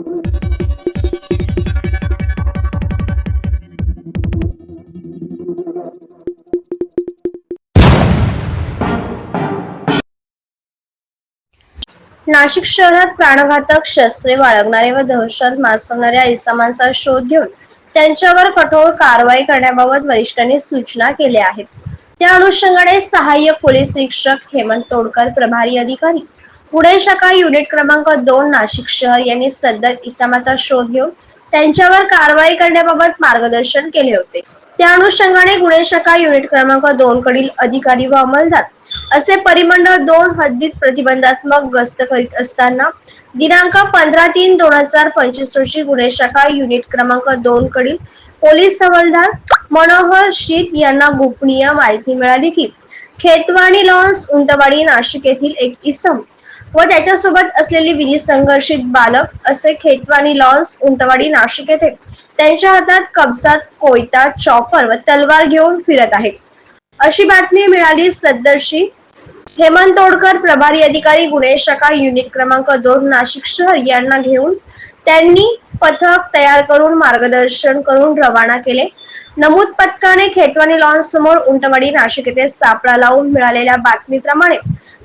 नाशिक शहरात प्राणघातक शस्त्रे बाळगणारे व दहशत मासवणाऱ्या इसमांचा शोध घेऊन त्यांच्यावर कठोर कारवाई करण्याबाबत वरिष्ठांनी सूचना केल्या आहेत. त्या अनुषंगाने सहाय्यक पोलीस निरीक्षक हेमंत तोडकर प्रभारी अधिकारी पुढे शाखा युनिट क्रमांक दोन नाशिक शहर यांनी सदर इसामाचा शोध घेऊन त्यांच्यावर कारवाई करण्याबाबत मार्गदर्शन केले होते. त्या अनुषंगाने गुन्हे शाखा युनिट क्रमांक दोन कडील अधिकारी व अंमलदार असे परिमंडळ दोन हद्दीत प्रतिबंधात्मक गस्त करीत असताना दिनांक पंधरा तीन दोन हजार पंचवीस रोजी गुन्हे शाखा युनिट क्रमांक दोन कडील पोलीस हवालदार मनोहर शीत यांना गोपनीय माहिती मिळाली की खेतवाणी लॉन्स उंटवाडी नाशिक येथील एक इसम व त्याच्यासोबत असलेली विधी संघर्षित बालक असे खेतवानी लॉन्स उंटवाडी नाशिक येथे त्यांच्या हातात कब्जात कोयता चॉपर व तलवार घेऊन फिरत आहेत. अशी बातमी मिळाली सदर्शी हेमंत तोडकर प्रभारी अधिकारी गुन्हे शाखा युनिट क्रमांक दोन नाशिक शहर यांना घेऊन त्यांनी पथक तयार करून मार्गदर्शन करून रवाना केले. नमूद पथकाने खेतवानी लॉन्स समोर उंटवाडी नाशिक येथे सापळा लावून मिळालेल्या बातमीप्रमाणे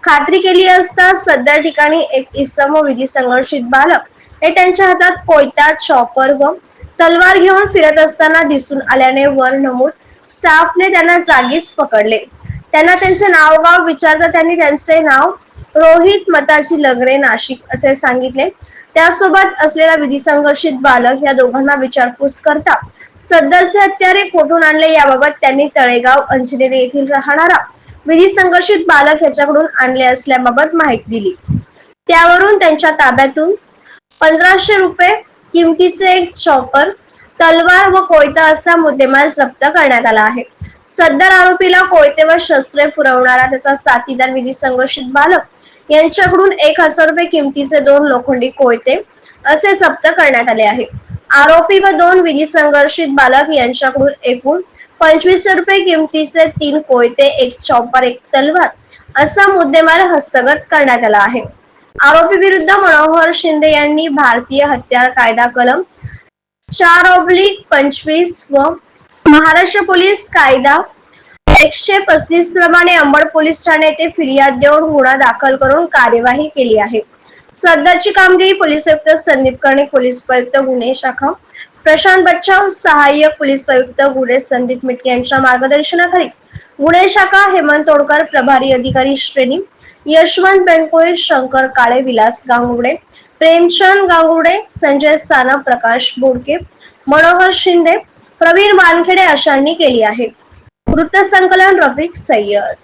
खात्री केली असता सध्या ठिकाणी एक इसम व विधी संघर्षित बालक हे त्यांच्या हातात कोयता चॉपर व तलवार घेऊन फिरत असताना दिसून आल्याने वर नमूद स्टाफने त्यांना जागीच पकडले. त्यांना त्यांचे नाव गाव विचारता त्यांनी त्यांचे नाव रोहित मताची लगरे नाशिक असे सांगितले. त्यासोबत असलेला विधी संघर्षित बालक या दोघांना विचारपूस करता सदरचे हत्यारे कोठून आणले याबाबत त्यांनी तळेगाव अंजनेरी येथील राहणारा विधी संघर्षित बालक ह्याच्याकडून आणले असल्याबाबत माहिती दिली. त्यावरून त्यांच्या ताब्यातून पंधराशे रुपये किमतीचे एक चॉपर तलवार व कोयता असा मुद्देमाल जप्त करण्यात आला आहे. सदर आरोपीला कोयते व शस्त्रे पुरवणारा त्याचा साथीदार विधी संघर्षित बालक यांच्याकडून एक हजार रुपये किमतीचे दोन लोखंडी कोयते असे जप्त करण्यात आले आहे. आरोपी व दोन विधी संघर्षित बालक यांच्याकडून एकूण पंचवीसशे रुपये किमतीचे तीन कोयते एक चॉपर एक तलवार असा मुद्देमाल हस्तगत करण्यात आला आहे. आरोपी विरुद्ध मनोहर शिंदे यांनी भारतीय हत्यार कायदा कलम चार ऑब्लिक पंचवीस व महाराष्ट्र पोलीस कायदा एकशे पस्तीस प्रमाणे अंबड पोलीस ठाणे येथे फिर्याद देऊन गुन्हा दाखल करून कार्यवाही केली आहे. सध्याची कामगिरी पोलीस आयुक्त संदीप कर्णिक पोलीस उपायुक्त गुन्हे शाखा प्रशांत बच्चाव सहाय्यक पोलीस आयुक्त गुन्हे संदीप मिटके यांच्या मार्गदर्शनाखाली गुन्हे शाखा हेमंत तोडकर प्रभारी अधिकारी श्रेणी यशवंत बेंकोळे शंकर काळे विलास गांगुडे प्रेमचंद गांगुडे संजय साना प्रकाश बोडके मनोहर शिंदे प्रवीण वानखेडे अशांनी केली आहे. वृत्तसंकलन रफिक सय्यद.